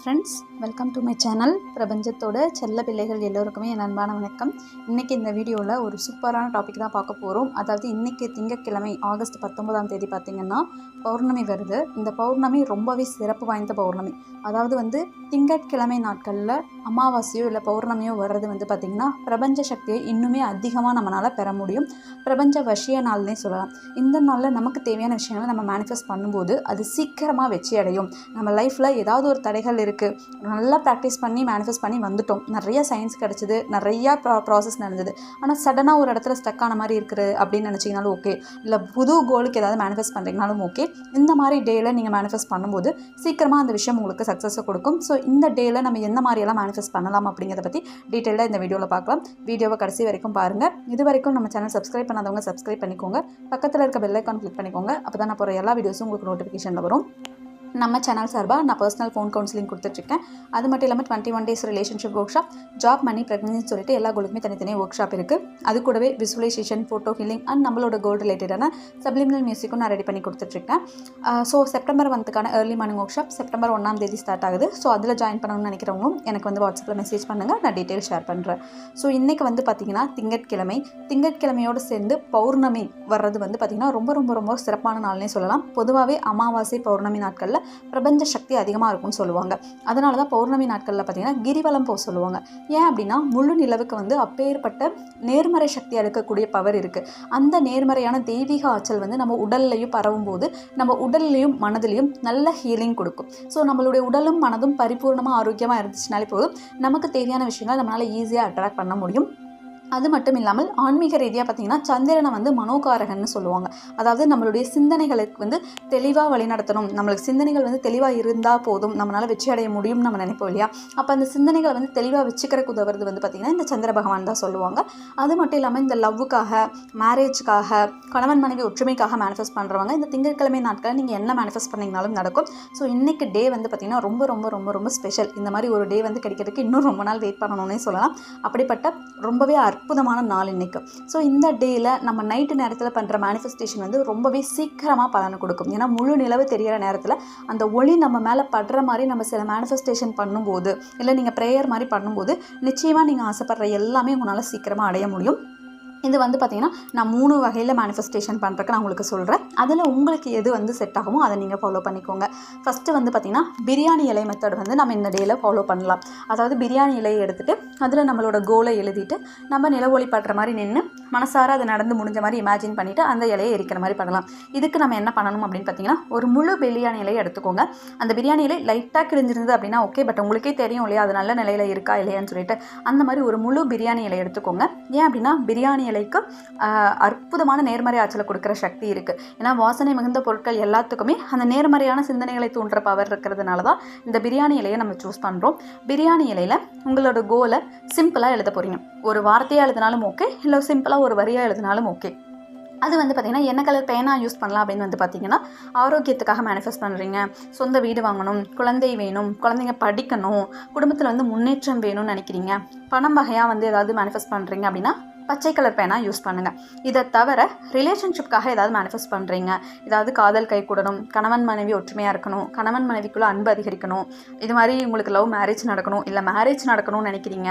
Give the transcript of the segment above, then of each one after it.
Friends welcome to my channel பிரபஞ்சத்தோட செல்ல பிள்ளைகள் எல்லோருக்குமே என் அன்பான வணக்கம். இன்றைக்கி இந்த வீடியோவில் ஒரு சூப்பரான டாபிக் தான் பார்க்க போகிறோம் அதாவது இன்றைக்கி திங்கட்கிழமை ஆகஸ்ட் பத்தொன்பதாம் தேதி பார்த்திங்கன்னா பௌர்ணமி வருது. இந்த பௌர்ணமி ரொம்பவே சிறப்பு வாய்ந்த பௌர்ணமி. அதாவது வந்து திங்கட்கிழமை நாட்களில் அமாவாசையோ இல்லை பௌர்ணமியோ வர்றது வந்து பார்த்திங்கன்னா பிரபஞ்ச சக்தியை இன்னுமே அதிகமாக நம்மளால் பெற முடியும். பிரபஞ்ச வசிய நாள்னே சொல்லலாம். இந்த நாளில் நமக்கு தேவையான விஷயங்களை நம்ம மேனிஃபெஸ்ட் பண்ணும்போது அது சீக்கிரமாக வெற்றி அடையும் நம்ம லைஃப்பில் ஏதாவது ஒரு தடைகள் இருக்குது நல்லா ப்ராக்டிஸ் பண்ணி மேனிஃபெஸ்ட் பண்ணி வந்துட்டோம். நிறைய சயின்ஸ் கிடச்சிது. நிறையா ப்ரா ப்ராசஸ் நடந்தது. ஆனால் சடனாக ஒரு இடத்துல ஸ்டக் ஆன மாதிரி இருக்குது அப்படின்னு நினச்சிங்கனாலும் ஓகே இல்லை புது கோலுக்கு ஏதாவது மேனிஃபெஸ்ட் பண்ணுறீங்கனாலும் ஓகே இந்த மாதிரி டேயில் நீங்கள் மேனிஃபெஸ்ட் பண்ணும்போது சீக்கிரமாக அந்த விஷயம் உங்களுக்கு சக்ஸஸை கொடுக்கும். ஸோ இந்த டேயில் நம்ம எந்த மாதிரியெல்லாம் மேனிஃபெஸ்ட் பண்ணலாம் அப்படிங்கிறத பற்றி டீட்டெயிலாக இந்த வீடியோவில் பார்க்கலாம். வீடியோவை கடைசி வரைக்கும் பாருங்கள் இது வரைக்கும் நம்ம சேனல் சப்ஸ்கிரைப் பண்ணாதவங்க சப்ஸ்கிரைப் பண்ணிக்கோங்க. பக்கத்தில் இருக்க பெல்லைக்கான் கிளிக் பண்ணிக்கோங்க. அப்போ தான் நான் போகிற எல்லா வீடியோஸும் உங்களுக்கு நோட்டிஃபிகேஷனில் வரும். நம்ம சேனல் சார்பாக நான் பர்சனல் ஃபோன் கவுன்சிலிங் கொடுத்துட்ருக்கேன். அது மட்டும் இல்லாமல் twenty one days relationship workshop job money ப்ரெக்னன்சின்னு சொல்லிட்டு எல்லா கோலுக்குமே தனித்தனியாக ஒர்க் ஷாப் இருக்குது அது கூடவே விசுவலைசேஷன் ஃபோட்டோ ஹீலிங் அண்ட் நம்மளோட கோல் ரிலேட்டடான சப்ளிமினல் மியூசிக்கும் நான் ரெடி பண்ணி கொடுத்துட்ருக்கேன். ஸோ செப்டம்பர் மந்த்துக்கான early morning workshop September ஒன்றாம் தேதி ஸ்டார்ட் ஆகுது. ஸோ அதில் ஜாயின் பண்ணணும்னு நினைக்கிறவங்களும் எனக்கு வந்து வாட்ஸ்அப்பில் மெசேஜ் பண்ணுங்கள் நான் டீட்டெயில் ஷேர் பண்ணுறேன் ஸோ இன்றைக்கி வந்து பார்த்திங்கன்னா திங்கட்கிழமை. திங்கட்கிழமையோடு சேர்ந்து பௌர்ணமி வர்றது வந்து பார்த்திங்கன்னா ரொம்ப ரொம்ப ரொம்ப சிறப்பான நாள்னே சொல்லலாம். பொதுவாகவே அமாவாசை பௌர்ணமி நாட்களில் பிரபஞ்ச சக்தி அதிகமாக இருக்கும்னு சொல்லுவாங்க. அதனால தான் பௌர்ணமி நாட்களில் பார்த்திங்கன்னா கிரிவலம் போக சொல்லுவாங்க. ஏன் அப்படின்னா முழு நிலவுக்கு வந்து அப்பேற்பட்ட நேர்மறை சக்தி அளிக்கக்கூடிய பவர் இருக்குது அந்த நேர்மறையான தெய்வீக ஆற்றல் வந்து நம்ம உடல்லையும் பரவும் போது நம்ம உடல்லையும் மனதிலையும் நல்ல ஹீலிங் கொடுக்கும். ஸோ நம்மளுடைய உடலும் மனதும் பரிபூர்ணமாக ஆரோக்கியமாக இருந்துச்சுனாலே போதும். நமக்கு தேவையான விஷயங்களை நம்மளால் ஈஸியாக அட்ராக்ட் பண்ண முடியும். அது மட்டும் இல்லாமல் ஆன்மீக ரீதியாக பார்த்திங்கன்னா சந்திரனை வந்து மனோகாரகன்னு சொல்லுவாங்க. அதாவது நம்மளுடைய சிந்தனைகளுக்கு வந்து தெளிவாக வழிநடத்தணும். நம்மளுக்கு சிந்தனைகள் வந்து தெளிவாக இருந்தால் போதும். நம்மளால் வெற்றி அடைய முடியும்னு நம்ம நினைப்போம் இல்லையா? அப்போ அந்த சிந்தனைகளை வந்து தெளிவாக வச்சுக்கிறக்கு உதவுறது வந்து பார்த்திங்கன்னா இந்த சந்திர பகவான் தான் சொல்லுவாங்க. அது மட்டும் இல்லாமல் இந்த லவ்வுக்காக மேரேஜுக்காக கணவன் மனைவி ஒற்றுமைக்காக மேனிஃபெஸ்ட் பண்ணுறவங்க இந்த திங்கட்கிழமை நாட்களில் நீங்கள் என்ன மேனிஃபெஸ்ட் பண்ணிங்கனாலும் நடக்கும். ஸோ இன்றைக்கி டே வந்து பார்த்திங்கன்னா ரொம்ப ரொம்ப ரொம்ப ரொம்ப ஸ்பெஷல் இந்த மாதிரி ஒரு டே வந்து கிடைக்கிறதுக்கு இன்னும் ரொம்ப நாள் வெயிட் பண்ணணும்னே சொல்லலாம். அப்படிப்பட்ட ரொம்பவே அற்புதமான நாள் இன்றைக்கு ஸோ இந்த டேயில் நம்ம நைட்டு நேரத்தில் பண்ணுற மேனிஃபெஸ்டேஷன் வந்து ரொம்பவே சீக்கிரமாக பலனை கொடுக்கும். ஏன்னா முழு நிலவு தெரிகிற நேரத்தில் அந்த ஒளி நம்ம மேலே படுற மாதிரி நம்ம சில மேனிஃபெஸ்டேஷன் பண்ணும்போது இல்லை நீங்கள் ப்ரேயர் மாதிரி பண்ணும்போது நிச்சயமாக நீங்கள் ஆசைப்படுற எல்லாமே உங்களால் சீக்கிரமாக அடைய முடியும். இது வந்து பார்த்திங்கன்னா நான் மூணு வகையில் மேனிஃபெஸ்டேஷன் பண்ணுறக்கு நான் உங்களுக்கு சொல்கிறேன் அதில் உங்களுக்கு எது வந்து செட் ஆகுமோ அதை நீங்கள் ஃபாலோ பண்ணிக்கோங்க. ஃபஸ்ட்டு வந்து பார்த்திங்கன்னா பிரியாணி இலை மெத்தட் வந்து நம்ம இந்த டேயில் ஃபாலோ பண்ணலாம். அதாவது பிரியாணி இலையை எடுத்துகிட்டு அதில் நம்மளோட கோலை எழுதிட்டு நம்ம நில ஒளி படுற மாதிரி நின்று மனசார அது நடந்து முடிஞ்ச மாதிரி இமேஜின் பண்ணிவிட்டு அந்த இலையை எரிக்கிற மாதிரி பண்ணலாம். இதுக்கு நம்ம என்ன பண்ணணும் அப்படின்னு பார்த்தீங்கன்னா ஒரு முழு பிரியாணி இலையை எடுத்துக்கோங்க. அந்த பிரியாணி இலை லைட்டாக கிழிஞ்சிருந்தது அப்படின்னா ஓகே பட் உங்களுக்கே தெரியும் இல்லையா அது நல்ல நிலையில் இருக்கா இல்லையான்னு சொல்லிட்டு. அந்த மாதிரி ஒரு முழு பிரியாணி இலை எடுத்துக்கோங்க. ஏன் அப்படின்னா பிரியாணி இலைக்கு அற்புதமான நேர்மறை ஆற்றலை கொடுக்குற சக்தி இருக்குது ஏன்னா வாசனை மிகுந்த பொருட்கள் எல்லாத்துக்குமே அந்த நேர்மறையான சிந்தனைகளை தூண்டுற பவர் இருக்கிறதுனால தான் இந்த பிரியாணி இலையை நம்ம சூஸ் பண்ணுறோம் பிரியாணி இலையில் உங்களோட கோலை சிம்பிளாக எழுத போகிறீங்க ஒரு வார்த்தையாக எழுதினாலும் ஓகே இல்லை சிம்பிளாக ஒரு வரியாக எழுதினாலும் ஓகே அது வந்து பார்த்திங்கன்னா என்ன கலர் பேனா யூஸ் பண்ணலாம் அப்படின்னு வந்து பார்த்திங்கன்னா ஆரோக்கியத்துக்காக மேனிஃபெஸ்ட் பண்ணுறீங்க சொந்த வீடு வாங்கணும் குழந்தை வேணும் குழந்தைங்க படிக்கணும் குடும்பத்தில் வந்து முன்னேற்றம் வேணும்னு நினைக்கிறீங்க. பணம் வகையாக வந்து ஏதாவது மேனிஃபெஸ்ட் பண்ணுறீங்க அப்படின்னா பச்சை கலர் பேனா யூஸ் பண்ணுங்கள் இதை தவிர ரிலேஷன்ஷிப்காக ஏதாவது மேனிஃபெஸ்ட் பண்ணுறீங்க ஏதாவது காதல் கை கூடணும் கணவன் மனைவி ஒற்றுமையாக இருக்கணும் கணவன் மனைவிக்குள்ளே அன்பு அதிகரிக்கணும். இது மாதிரி உங்களுக்கு லவ் மேரேஜ் நடக்கணும் இல்லை மேரேஜ் நடக்கணும்னு நினைக்கிறீங்க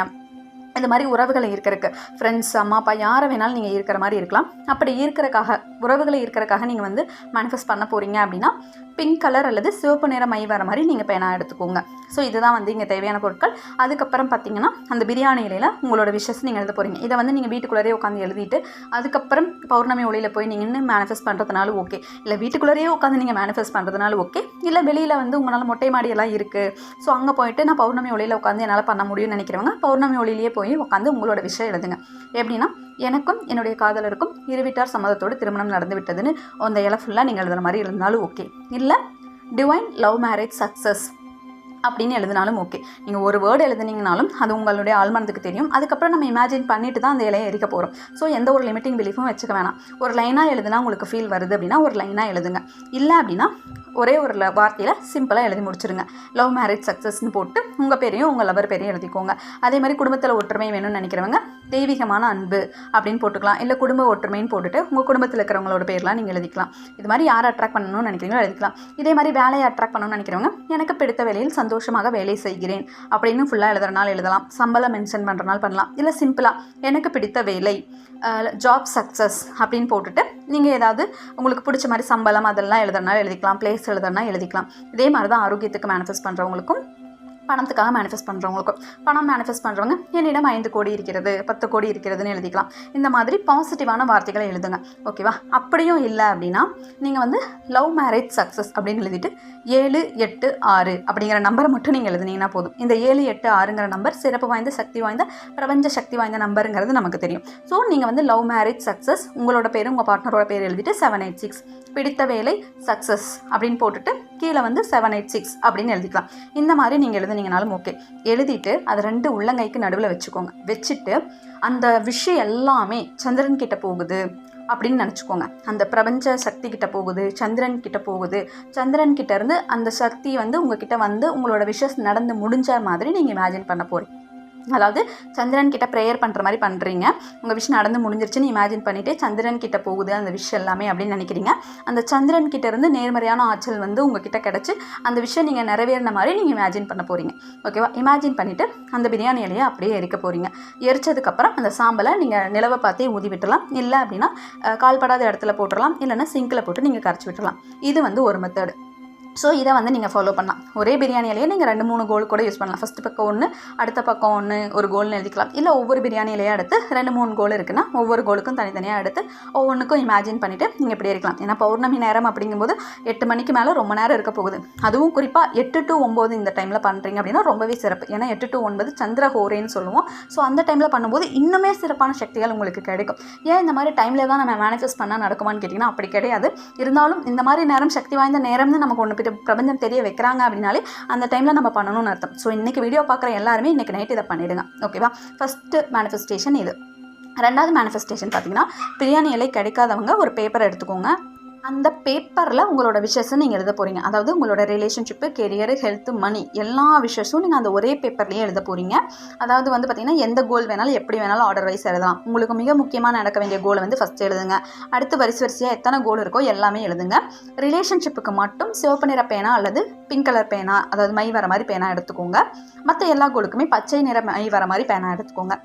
இந்த மாதிரி உறவுகளை இருக்கிறதுக்கு ஃப்ரெண்ட்ஸ் அம்மா அப்பா யாரை வேணாலும் நீங்கள் இருக்கிற மாதிரி இருக்கலாம். அப்படி இருக்கிறக்காக உறவுகளை இருக்கிறக்காக நீங்கள் வந்து மேனிஃபெஸ்ட் பண்ண போகிறீங்க அப்படின்னா பிங்க் கலர் அல்லது சிவப்பு நிற மை வர மாதிரி நீங்கள் பேனா எடுத்துக்கோங்க. ஸோ இதுதான் வந்து இங்கே தேவையான பொருட்கள். அதுக்கப்புறம் பார்த்தீங்கன்னா அந்த பிரியாணி இலையில் உங்களோட விஷஸ் நீங்கள் எழுத போகிறீங்க இதை வந்து நீங்கள் வீட்டுக்குள்ளேயே உட்காந்து எழுதிட்டு அதுக்கப்புறம் பௌர்ணமி ஒளியில் போய் நீங்கள் இன்னும் மேனிஃபெஸ்ட் பண்ணுறதுனாலும் ஓகே இல்லை வீட்டுக்குள்ளேயே உட்காந்து நீங்கள் மேனிஃபெஸ்ட் பண்ணுறதுனாலும் ஓகே இல்லை வெளியில் வந்து உங்களால் மொட்டை மாடியெல்லாம் இருக்குது ஸோ அங்கே போயிட்டு நான் பௌர்ணமி ஒளியில் உட்காந்து என்னால் பண்ண முடியும்னு நினைக்கிறவங்க பௌர்ணமி ஒளியிலேயே போய் உட்காந்து உங்களோட விஷயம் எழுதுங்க. எப்படின்னா எனக்கும் என்னுடைய காதலருக்கும் இருவிட்டார் சம்மதத்தோடு திருமணம் நடந்து விட்டதுன்னு அந்த இலை ஃபுல்லாக நீங்கள் எழுதுகிற மாதிரி இருந்தாலும் ஓகே இல்லை டிவைன் லவ் மேரேஜ் சக்ஸஸ் அப்படின்னு எழுதினாலும் ஓகே நீங்கள் ஒரு வேர்டு எழுதுனீங்கனாலும் அது உங்களுடைய ஆழ்மனத்துக்கு தெரியும். அதுக்கப்புறம் நம்ம இமேஜின் பண்ணிட்டு தான் அந்த இலையை எரிக்க போகிறோம் ஸோ எந்த ஒரு லிமிட்டிங் பிலீஃபும் வச்சுக்க வேணாம். ஒரு லைனாக எழுதுனா உங்களுக்கு ஃபீல் வருது அப்படின்னா ஒரு லைனாக எழுதுங்க. இல்லை அப்படின்னா ஒரே ஒரு ல- வார்த்தையில் சிம்பிளாக எழுதி முடிச்சிருங்க. லவ் மேரேஜ் சக்ஸஸ்னு போட்டு உங்கள் பேரையும் உங்கள் லவர் பேரையும் எழுதிக்கோங்க. அதே மாதிரி குடும்பத்தில் ஒற்றுமை வேணும்னு நினைக்கிறவங்க தெய்வீகமான அன்பு அப்படின்னு போட்டுக்கலாம். இல்லை குடும்ப ஒற்றுமைன்னு போட்டுட்டு உங்கள் குடும்பத்தில் இருக்கிறவங்களோட பேர்லாம் நீங்கள் எழுதிக்கலாம். இது மாதிரி யார் அட்ராக்ட் பண்ணணும்னு நினைக்கிறீங்களோ எழுதிக்கலாம். இதே மாதிரி வேலையை அட்ராக்ட் பண்ணணும்னு நினைக்கிறவங்க எனக்கு பிடித்த வேலையில் சந்தோஷமாக வேலை செய்கிறேன். அப்படின்னு ஃபுல்லாக எழுதுறனால எழுதலாம். சம்பளம் மென்ஷன் பண்ணுறனால பண்ணலாம். இல்லை சிம்பிளாக எனக்கு பிடித்த வேலை ஜாப் சக்ஸஸ் அப்படின்னு போட்டுட்டு நீங்கள் ஏதாவது உங்களுக்கு பிடிச்ச மாதிரி சம்பளம் அதெல்லாம் எழுதுறனால எழுதிக்கலாம். பிளேஸ் எழுதுறனா எழுதிக்கலாம். இதே மாதிரி தான் ஆரோக்கியத்துக்கு மேனிஃபெஸ்ட் பண்ணுறவங்களுக்கும் பணத்துக்காக மேனிஃபெஸ்ட் பண்ணுறவங்களுக்கும் பணம் மேனிஃபெஸ்ட் பண்ணுறவங்க என்னிடம் ஐந்து கோடி இருக்கிறது பத்து கோடி இருக்கிறதுன்னு எழுதிக்கலாம். இந்த மாதிரி பாசிட்டிவான வார்த்தைகளை எழுதுங்க. ஓகேவா அப்படியும் இல்லை அப்படின்னா நீங்கள் வந்து லவ் மேரேஜ் சக்ஸஸ் அப்படின்னு எழுதிட்டு ஏழு எட்டு ஆறு அப்படிங்கிற நம்பரை மட்டும் நீங்கள் எழுதுனீங்கன்னா போதும். இந்த ஏழு எட்டு ஆறுங்கிற நம்பர் சிறப்பு வாய்ந்த சக்தி வாய்ந்த பிரபஞ்ச சக்தி வாய்ந்த நம்பருங்கிறது நமக்கு தெரியும். ஸோ நீங்கள் வந்து லவ் மேரேஜ் சக்ஸஸ் உங்களோட பேர் உங்கள் பார்ட்னரோட பேர் எழுதிட்டு செவன் எயிட் சிக்ஸ் பிடித்த வேலை சக்ஸஸ் அப்படின்னு போட்டுட்டு கீழே வந்து செவன் எயிட் சிக்ஸ் அப்படின்னு எழுதிக்கலாம். இந்த மாதிரி நீங்கள் எழுதுனீங்கனாலும் ஓகே எழுதிட்டு அதை ரெண்டு உள்ளங்கைக்கு நடுவில் வச்சுக்கோங்க. வச்சுட்டு அந்த விஷயம் எல்லாமே சந்திரன் கிட்ட போகுது அப்படின்னு நினச்சிக்கோங்க. அந்த பிரபஞ்ச சக்தி கிட்ட போகுது சந்திரன் கிட்ட போகுது. சந்திரன் கிட்ட இருந்து அந்த சக்தி வந்து உங்ககிட்ட வந்து உங்களோட விஷஸ் நடந்து முடிஞ்ச மாதிரி நீங்கள் இமேஜின் பண்ண போகிறீங்க அதாவது சந்திரன் கிட்ட ப்ரேயர் பண்ணுற மாதிரி பண்ணுறீங்க உங்கள் விஷயம் நடந்து முடிஞ்சிருச்சுன்னு இமேஜின் பண்ணிவிட்டு சந்திரன் கிட்ட போகுது அந்த விஷயம் எல்லாமே அப்படின்னு நினைக்கிறீங்க. அந்த சந்திரன் கிட்ட இருந்து நேர்மறையான ஆற்றல் வந்து உங்ககிட்ட கிடச்சி அந்த விஷயம் நீங்கள் நிறைவேறின மாதிரி நீங்கள் இமேஜின் பண்ண போகிறீங்க ஓகேவா இமேஜின் பண்ணிவிட்டு அந்த பிரியாணி இலையை அப்படியே எரிக்க போகிறீங்க எரிச்சதுக்கப்புறம் அந்த சாம்பலை நீங்கள் நிலவை பார்த்தே ஊதி விட்டுலாம் இல்லை அப்படின்னா கால்படாத இடத்துல போட்டுடலாம் இல்லைன்னா சிங்கில் போட்டு நீங்கள் கரைச்சி விட்டுலாம் இது வந்து ஒரு மெத்தடு ஸோ இதை வந்து நீங்கள் ஃபாலோ பண்ணலாம். ஒரே பிரியாணியிலேயே நீங்கள் ரெண்டு மூணு கோல் கூட யூஸ் பண்ணலாம். ஃபஸ்ட்டு பக்கம் ஒன்று அடுத்த பக்கம் ஒன்று ஒரு கோல்னு எழுதிக்கலாம். இல்லை ஒவ்வொரு பிரியாணியிலேயே எடுத்து ரெண்டு மூணு கோல் இருக்குன்னா ஒவ்வொரு கோலுக்கும் தனித்தனியாக எடுத்து ஒவ்வொன்றுக்கும் இமேஜின் பண்ணிவிட்டு நீங்கள் இப்படி இருக்கலாம். ஏன்னா பௌர்ணமி நேரம் அப்படிங்கும்போது எட்டு மணிக்கு மேலே ரொம்ப நேரம் இருக்க போகுது. அதுவும் குறிப்பாக எட்டு டு ஒம்பது இந்த டைமில் பண்ணுறீங்க அப்படின்னா ரொம்பவே சிறப்பு. ஏன்னா எட்டு டு ஒன்பது சந்திர ஹோரேன்னு சொல்லுவோம். ஸோ அந்த டைமில் பண்ணும்போது இன்னுமே சிறப்பான சக்திகள் உங்களுக்கு கிடைக்கும். ஏன் இந்த மாதிரி டைமில் தான் நம்ம மேனிஃபெஸ்ட் பண்ணால் நடக்குமான்னு கேட்டிங்கன்னா அப்படி கிடையாது. இருந்தாலும் இந்த மாதிரி நேரம் சக்தி வாய்ந்த நேரம்னு நமக்கு ஒன்று பிரபஞ்சம் தெரிய வைக்கிறாங்க அப்படின்னாலே அந்த டைமில் நம்ம பண்ணணும்னு அர்த்தம். ஸோ இன்றைக்கி வீடியோ பார்க்குற எல்லாருமே இன்றைக்கி நைட் இதை பண்ணிவிடுங்க ஓகேவா ஃபஸ்ட்டு மேனிஃபெஸ்டேஷன் இது. ரெண்டாவது மேனிஃபெஸ்டேஷன் பார்த்தீங்கன்னா பிரியாணி இலை கிடைக்காதவங்க ஒரு பேப்பர் எடுத்துக்கோங்க. அந்த பேப்பரில் உங்களோட விஷஸை நீங்கள் எழுத போகிறீங்க அதாவது உங்களோட ரிலேஷன்ஷிப்பு கெரியரு ஹெல்த்து மணி எல்லா விஷஸும் நீங்கள் அந்த ஒரே பேப்பர்லேயே எழுத போகிறீங்க அதாவது வந்து பார்த்திங்கன்னா எந்த கோல் வேணாலும் எப்படி வேணாலும் ஆர்டர் வைஸ் எழுதலாம். உங்களுக்கு மிக முக்கியமாக நடக்க வேண்டிய கோலை வந்து ஃபஸ்ட் எழுதுங்க. அடுத்து வரிசை வரிசையாக எத்தனை கோல் இருக்கோ எல்லாமே எழுதுங்க. ரிலேஷன்ஷிப்புக்கு மட்டும் சிவப்பு நிற பேனா அல்லது பிங்க் கலர் பேனா அதாவது மை வர மாதிரி பேனா எடுத்துக்கோங்க. மற்ற எல்லா கோலுக்குமே பச்சை நிற மை வர மாதிரி பேனா எடுத்துக்கோங்க.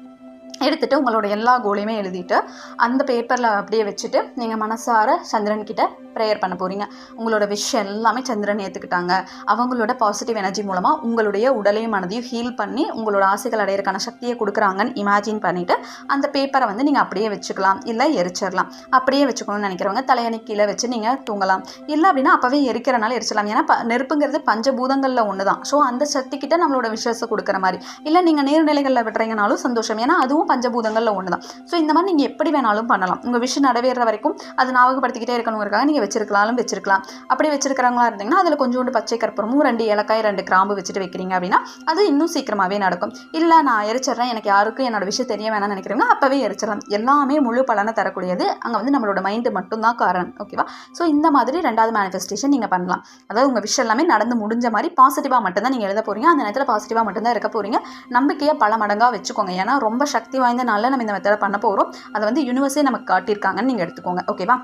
எடுத்துட்டு உங்களோட எல்லா கோலையுமே எழுதிட்டு அந்த பேப்பரில் அப்படியே வச்சுட்டு நீங்கள் மனசார சந்திரன்கிட்ட ப்ரேயர் பண்ண போகிறீங்க உங்களோட விஷயம் எல்லாமே சந்திரன் ஏற்றுக்கிட்டாங்க அவங்களோட பாசிட்டிவ் எனர்ஜி மூலமாக உங்களுடைய உடலையும் மனதையும் ஹீல் பண்ணி உங்களோட ஆசைகள் அடையிறக்கான சக்தியை கொடுக்குறாங்கன்னு இமேஜின் பண்ணிவிட்டு அந்த பேப்பரை வந்து நீங்கள் அப்படியே வச்சுக்கலாம். இல்லை எரிச்சிடலாம். அப்படியே வச்சுக்கணும்னு நினைக்கிறவங்க தலையணி கீழே வச்சு நீங்கள் தூங்கலாம். இல்லை அப்படின்னா அப்போவே எரிக்கிறனால எரிச்சிடலாம். ஏன்னா ப நெருப்புங்கிறது பஞ்சபூதங்களில் ஒன்று தான் ஸோ அந்த சக்திக்கிட்ட நம்மளோட விஷயத்தை கொடுக்குற மாதிரி. இல்லை நீங்கள் நீர்நிலைகளில் விட்டுறீங்கனாலும் சந்தோஷம். ஏன்னா அதுவும் பஞ்சபூதங்களில் ஒன்று தான் ஸோ இந்த மாதிரி நீங்கள் எப்படி வேணாலும் பண்ணலாம். உங்கள் விஷயம் நடவேற வரைக்கும் அது ஞாபகப்படுத்திக்கிட்டே இருக்கணுங்கிறக்காக நீங்கள் வச்சிருக்கலாலும் வச்சிருக்கலாம். அப்படி வச்சிருக்கிறவங்களா இருந்தீங்கன்னா அதில் கொஞ்சோண்டு பச்சை கற்பூரமும் ரெண்டு ஏலக்காய் ரெண்டு கிராம்பு வச்சுட்டு வைக்கிறீங்க அப்படின்னா அது இன்னும் சீக்கிரமாகவே நடக்கும். இல்லை நான் எரிச்சிடுறேன். எனக்கு யாருக்கும் என்னோட விஷயம் தெரிய வேணாம்னு நினைக்கிறவங்க அப்போவே எரிச்சிடலாம். எல்லாமே முழு பலனை தரக்கூடியது. அங்கே வந்து நம்மளோட மைண்டு மட்டும்தான் காரணம். ஓகேவா ஸோ இந்த மாதிரி ரெண்டாவது மேனிஃபெஸ்டேஷன் நீங்கள் பண்ணலாம். அதாவது உங்கள் விஷயம் எல்லாமே நடந்து முடிஞ்ச மாதிரி பாசிட்டிவாக மட்டும்தான் நீங்கள் எழுத போகிறீங்க அந்த நேரத்தில் பாசிட்டிவாக மட்டும்தான் இருக்க போகிறீங்க நம்பிக்கையை பல மடங்காக வச்சுக்கோங்க. ஏன்னா ரொம்ப சக்தி வாய்ந்த நாளில் நம்ம இந்த மெத்தடை பண்ண போகிறோம் அதை வந்து யூனிவர்ஸே நமக்கு காட்டியிருக்காங்கன்னு நீங்கள் எடுத்துக்கோங்க. ஓகேவா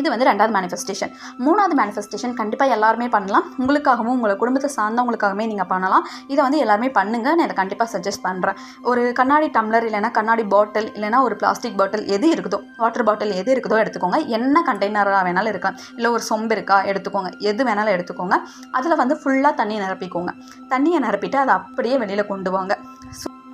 இது வந்து ரெண்டாவது மேனிஃபெஸ்டேஷன் மூணாவது மேனிஃபெஸ்டேஷன் கண்டிப்பாக எல்லாருமே பண்ணலாம். உங்களுக்காகவும் உங்களை குடும்பத்தை சார்ந்தவங்களுக்காகவே நீங்கள் பண்ணலாம். இதை வந்து எல்லாருமே பண்ணுங்க. நான் இதை கண்டிப்பாக சஜஸ்ட் பண்ணுறேன் ஒரு கண்ணாடி டம்ளர் இல்லைனா கண்ணாடி பாட்டில் இல்லைனா ஒரு பிளாஸ்டிக் பாட்டில் எது இருக்குதோ வாட்டர் பாட்டில் எது இருக்குதோ எடுத்துக்கோங்க. என்ன கண்டெய்னராக வேணாலும் இருக்கலாம். இல்லை ஒரு சொம்பு இருக்கா எடுத்துக்கோங்க. எது வேணாலும் எடுத்துக்கோங்க. அதில் வந்து ஃபுல்லாக தண்ணியை நிரப்பிக்கோங்க. தண்ணியை நிரப்பிட்டு அதை அப்படியே வெளியில் கொண்டு வாங்க.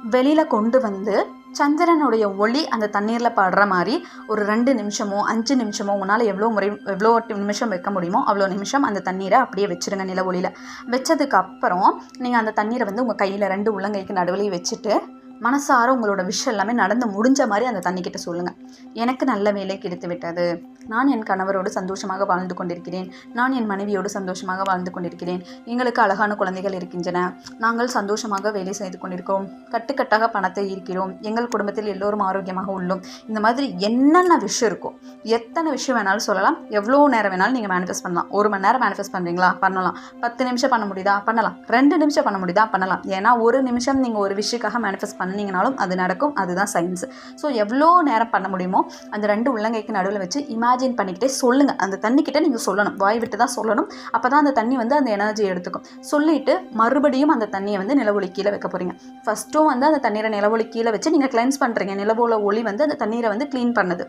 வெளியில் கொண்டு வந்து சந்திரனுடைய ஒளி அந்த தண்ணீரில் படுற மாதிரி ஒரு ரெண்டு நிமிஷமோ அஞ்சு நிமிஷமோ உன்னால் எவ்வளோ முறை எவ்வளோ நிமிஷம் வைக்க முடியுமோ அவ்வளோ நிமிஷம் அந்த தண்ணீரை அப்படியே வச்சுருங்க நில ஒளியில். வச்சதுக்கப்புறம் நீங்கள் அந்த தண்ணீரை வந்து உங்கள் கையில் ரெண்டு உள்ளங்கைக்கு நடுவில் வச்சுட்டு மனசார உங்களோட விஷயம் எல்லாமே நடந்து முடிஞ்ச மாதிரி அந்த தண்ணிக்கிட்ட சொல்லுங்கள் எனக்கு நல்ல வேலை கிடைத்து விட்டது. நான் என் கணவரோடு சந்தோஷமாக வாழ்ந்து கொண்டிருக்கிறேன். நான் என் மனைவியோடு சந்தோஷமாக வாழ்ந்து கொண்டிருக்கிறேன். எங்களுக்கு அழகான குழந்தைகள் இருக்கின்றன. நாங்கள் சந்தோஷமாக வேலை செய்து கொண்டிருக்கிறோம். கட்டுக்கட்டாக பணத்தை ஈர்க்கிறோம். எங்கள் குடும்பத்தில் எல்லோரும் ஆரோக்கியமாக உள்ளோம். இந்த மாதிரி என்னென்ன விஷயம் இருக்கோ எத்தனை விஷயம் வேணாலும் சொல்லலாம். எவ்வளோ நேரம் வேணாலும் நீங்கள் மேனிஃபெஸ்ட் பண்ணலாம். ஒரு மணி நேரம் மேனிஃபெஸ்ட் பண்ணுறீங்களா பண்ணலாம். பத்து நிமிஷம் பண்ண முடியுதா? பண்ணலாம். ரெண்டு நிமிஷம் பண்ண முடியுதா? பண்ணலாம். ஏன்னா ஒரு நிமிஷம் நீங்கள் ஒரு விஷயக்காக மேனிஃபெஸ்ட் பண்ண பண்ணிங்கனாலும் அது நடக்கும். அதுதான் சயின்ஸ் ஸோ எவ்வளோ நேரம் பண்ண முடியுமோ அந்த ரெண்டு உள்ளங்கைக்கு நடுவில் வச்சு இமேஜின் பண்ணிக்கிட்டே சொல்லுங்கள் அந்த தண்ணிக்கிட்ட நீங்கள் சொல்லணும். வாய் விட்டு தான் சொல்லணும். அப்போ தான் அந்த தண்ணி வந்து அந்த எனர்ஜி எடுத்துக்கும். சொல்லிட்டு மறுபடியும் அந்த தண்ணியை வந்து நிலவொளி கீழே வைக்க போகிறீங்க ஃபஸ்ட்டும் வந்து அந்த தண்ணீரை நிலவொளி கீழே வச்சு நீங்கள் கிளென்ஸ் பண்ணுறீங்க நிலவோல ஒளி வந்து அந்த தண்ணீரை வந்து க்ளீன் பண்ணுது.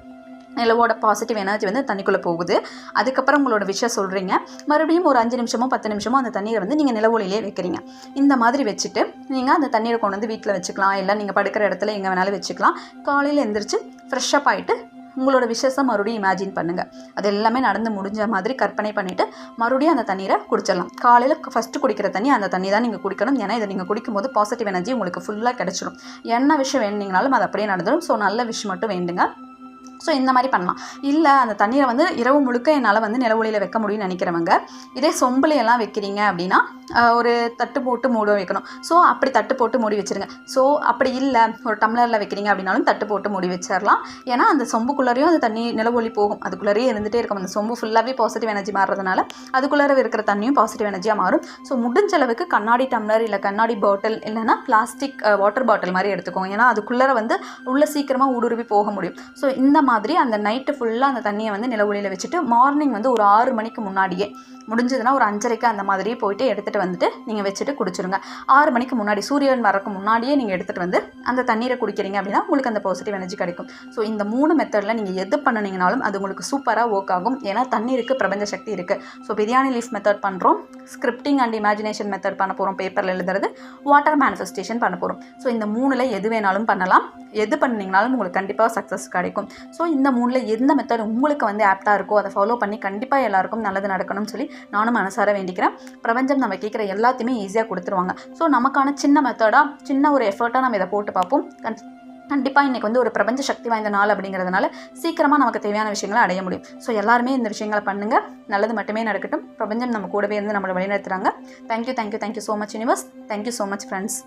நிலவோட பாசிட்டிவ் எனர்ஜி வந்து தண்ணிக்குள்ளே போகுது. அதுக்கப்புறம் உங்களோட விஷயம் சொல்கிறீங்க மறுபடியும் ஒரு அஞ்சு நிமிஷமோ பத்து நிமிஷமோ அந்த தண்ணீரை வந்து நீங்கள் நிலவொளியிலே வைக்கிறீங்க. இந்த மாதிரி வச்சுட்டு நீங்கள் அந்த தண்ணீரை கொண்டு வந்து வீட்டில் வச்சுக்கலாம். இல்லை நீங்கள் படுக்கிற இடத்துல எங்கே வேணாலும் வச்சுக்கலாம். காலையில் எழுந்திரிச்சு ஃப்ரெஷ்ஷப் ஆகிட்டு உங்களோட விஷஸை மறுபடியும் இமேஜின் பண்ணுங்கள் அது எல்லாமே நடந்து முடிஞ்ச மாதிரி கற்பனை பண்ணிவிட்டு மறுபடியும் அந்த தண்ணீரை குடிச்சிடலாம். காலையில் ஃபஸ்ட்டு குடிக்கிற தண்ணி அந்த தண்ணி தான் நீங்கள் குடிக்கணும். ஏன்னா இதை நீங்கள் குடிக்கும்போது பாசிட்டிவ் எனர்ஜி உங்களுக்கு ஃபுல்லாக கிடச்சிடும் என்ன விஷயம் வேணுனீங்கனாலும் அது அப்படியே நடந்துடும் ஸோ நல்ல விஷயம் மட்டும் வேண்டுங்க. ஸோ இந்த மாதிரி பண்ணலாம். இல்லை அந்த தண்ணீரை வந்து இரவு முழுக்க என்னால் வந்து நிலவொளியில் வைக்க முடியும்னு நினைக்கிறவங்க இதே சொம்புலையெல்லாம் வைக்கிறீங்க அப்படின்னா ஒரு தட்டு போட்டு மூட வைக்கணும். ஸோ அப்படி தட்டு போட்டு மூடி வச்சிருங்க. ஸோ அப்படி இல்லை ஒரு டம்ளரில் வைக்கிறீங்க அப்படின்னாலும் தட்டு போட்டு மூடி வச்சிடலாம் ஏன்னா அந்த சொம்புக்குள்ளரையும் அந்த தண்ணி நிலவொளி போகும். அதுக்குள்ளேயே இருந்துகிட்டே இருக்கும். அந்த சொம்பு ஃபுல்லாகவே பாசிட்டிவ் எனர்ஜி மாறுறதுனால அதுக்குள்ளே இருக்கிற தண்ணியும் பாசிட்டிவ் எனர்ஜியாக மாறும். ஸோ முடிஞ்ச அளவுக்கு கண்ணாடி டம்ளர் இல்லை கண்ணாடி பாட்டில் இல்லைன்னா பிளாஸ்டிக் வாட்டர் பாட்டில் மாதிரி எடுத்துக்கோங்க. ஏன்னா அதுக்குள்ளே வந்து உள்ள சீக்கிரமாக ஊடுருவி போக முடியும். ஸோ இந்த மாதிரி அந்த நைட்டு ஃபுல்லாக அந்த தண்ணியை வந்து நிலவொளியில் வச்சுட்டு மார்னிங் வந்து ஒரு ஆறு மணிக்கு முன்னாடியே முடிஞ்சதுன்னா ஒரு அஞ்சரைக்கு அந்த மாதிரியே போயிட்டு எடுத்துகிட்டு வந்துட்டு நீங்கள் வச்சுட்டு குடிச்சிருங்க. ஆறு மணிக்கு முன்னாடி சூரியன் வரக்கு முன்னாடியே நீங்கள் எடுத்துகிட்டு வந்து அந்த தண்ணீரை குடிக்கிறீங்க அப்படின்னா உங்களுக்கு அந்த பாசிட்டிவ் எனர்ஜி கிடைக்கும். ஸோ இந்த மூணு மெத்தடில் நீங்கள் எது பண்ணுனீங்கனாலும் அது உங்களுக்கு சூப்பராக ஒர்க் ஆகும். ஏன்னா தண்ணீருக்கு பிரபஞ்ச சக்தி இருக்குது ஸோ பிரியாணி லீஃப் மெத்தட் பண்ணுறோம் ஸ்கிரிப்டிங் அண்ட் இமேஜினேஷன் மெத்தட் பண்ண போகிறோம் பேப்பரில் எழுதுறது. வாட்டர் மேனிஃபெஸ்டேஷன் பண்ண போகிறோம் ஸோ இந்த மூணில் எது வேணாலும் பண்ணலாம். எது பண்ணீங்கனாலும் உங்களுக்கு கண்டிப்பாக சக்ஸஸ் கிடைக்கும். ஸோ ஸோ இந்த மூணில் எந்த மெத்தட் உங்களுக்கு வந்து ஆப்டாக இருக்கோ அதை ஃபாலோ பண்ணி கண்டிப்பாக எல்லாருக்கும் நல்லது நடக்கணும்னு சொல்லி நானும் மனசார வேண்டிக்கிறேன். பிரபஞ்சம் நம்ம கேட்குற எல்லாத்தையுமே ஈஸியாக கொடுத்துருவாங்க. ஸோ நமக்கான சின்ன மெத்தடாக சின்ன ஒரு எஃபர்ட்டாக நம்ம இதை போட்டு பார்ப்போம். கண்டிப்பாக இன்றைக்கி வந்து ஒரு பிரபஞ்ச சக்தி வாய்ந்த நாள் அப்படிங்கிறதுனால சீக்கிரமாக நமக்கு தேவையான விஷயங்களை அடைய முடியும். ஸோ எல்லாருமே இந்த விஷயங்களை பண்ணுங்கள் நல்லது மட்டுமே நடக்கட்டும். பிரபஞ்சம் நம்ம கூடவே இருந்து நம்மளை வழிநடத்துகிறாங்க thank you thank you thank you so much universe thank you so much friends